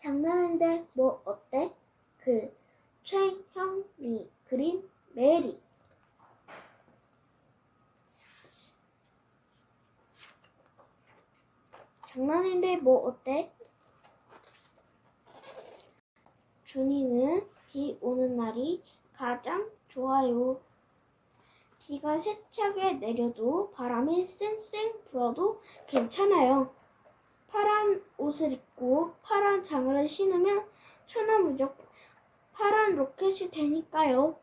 장난인데 뭐 어때? 글 최형미 그린 메리 장난인데 뭐 어때? 준이는 비 오는 날이 가장 좋아요. 비가 세차게 내려도 바람이 쌩쌩 불어도 괜찮아요. 파란 옷을 입고 파란 장을 신으면 천하무적 파란 로켓이 되니까요.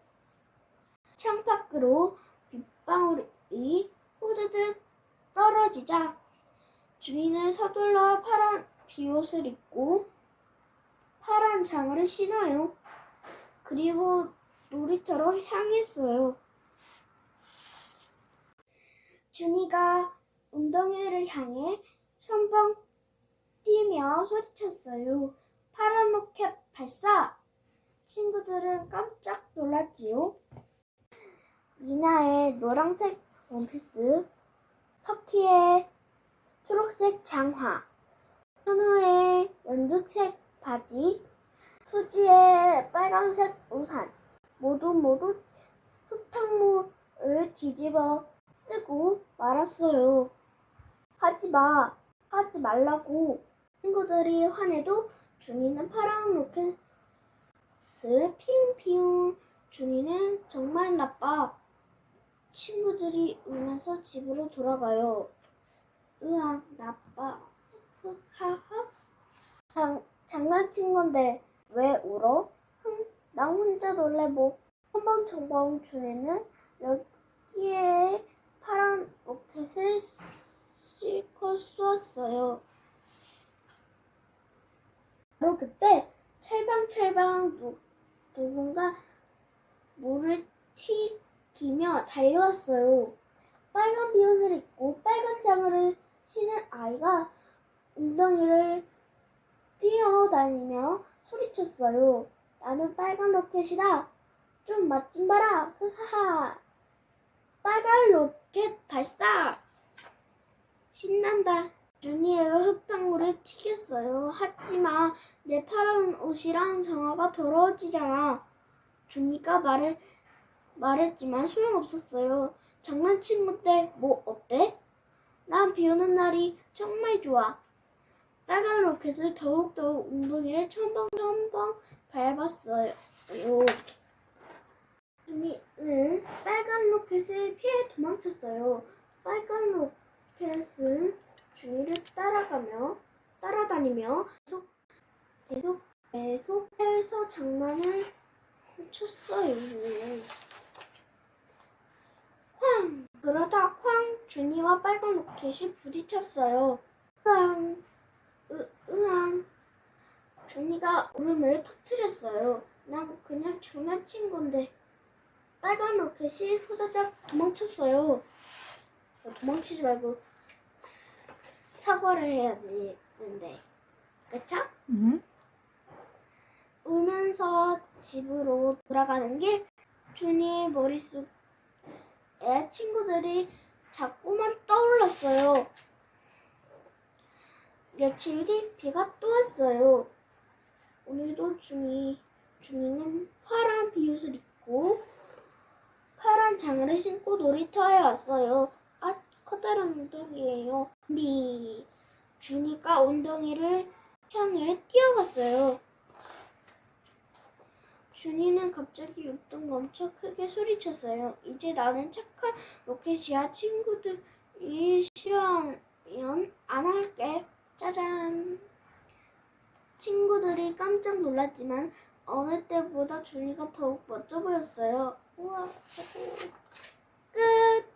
창밖으로 빗방울이 호드득 떨어지자 주인은 서둘러 파란 비옷을 입고 파란 장을 신어요. 그리고 놀이터로 향했어요. 준이가 웅덩이를 향해 선방 뛰며 소리쳤어요. 파란 로켓 발사! 친구들은 깜짝 놀랐지요. 미나의 노란색 원피스, 석희의 초록색 장화, 현우의 연두색 바지, 수지의 빨간색 우산, 모두 모두 흙탕물을 뒤집어 쓰고 말았어요. 하지 마, 하지 말라고. 친구들이 화내도 준이는 파란 로켓을 핑핑. 준이는 정말 나빠. 친구들이 울면서 집으로 돌아가요. 으아, 나빠. 하하. 장, 장난친 건데 왜 울어? 흥, 나 혼자 놀래 뭐. 첨벙첨벙 준이는 여기에 파란 로켓을 실컷 쏘았어요. 바로 그때 철방철방 누, 누군가 물을 튀기며 달려왔어요. 빨간 비옷을 입고 빨간 장화를 신은 아이가 웅덩이를 뛰어다니며 소리쳤어요. 나는 빨간 로켓이다. 좀 맛 좀 봐라. 흐하하. 빨간 로켓 발사! 신난다. 준이애가 흙탕물을 튀겼어요. 하지마. 내 파란 옷이랑 장화가 더러워지잖아. 준이가 말을, 말했지만 소용없었어요. 장난친 건데 뭐 어때? 난 비 오는 날이 정말 좋아. 빨간 로켓을 더욱더욱 웅덩이를 첨벙첨벙 밟았어요. 준이는 빨간 로켓을 피해 도망쳤어요. 빨간 로켓은 준이를 따라가며 따라다니며 계속 계속 계속해서 장난을 쳤어요. 쾅! 그러다 쾅! 준이와 빨간 로켓이 부딪혔어요. 으, 으앙! 준이가 울음을 터뜨렸어요. 난 그냥 장난친 건데. 빨간 로켓이 후다닥 도망쳤어요. 어, 도망치지 말고 사과를 해야 되는데. 그쵸? 응? 울면서 집으로 돌아가는 길 준이의 머릿속에 친구들이 자꾸만 떠올랐어요. 며칠 뒤 비가 또 왔어요. 오늘도 준이, 준이는 파란 비옷을 입고 파란 장화를 신고 놀이터에 왔어요. 아, 커다란 웅덩이에요. 미. 준이가 웅덩이를 향해 뛰어갔어요. 준이는 갑자기 웃던 멈춰 크게 소리쳤어요. 이제 나는 착한 로켓이야. 친구들이 싫어하면 안 할게. 짜잔. 친구들이 깜짝 놀랐지만 어느 때보다 준이가 더욱 멋져 보였어요. 우와, 최고. 끝.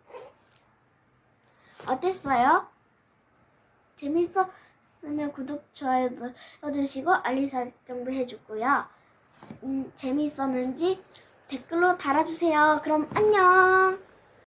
어땠어요? 재밌었으면 구독, 좋아요 눌러주시고 알림 설정도 해주고요. 음, 재밌었는지 댓글로 달아주세요. 그럼 안녕.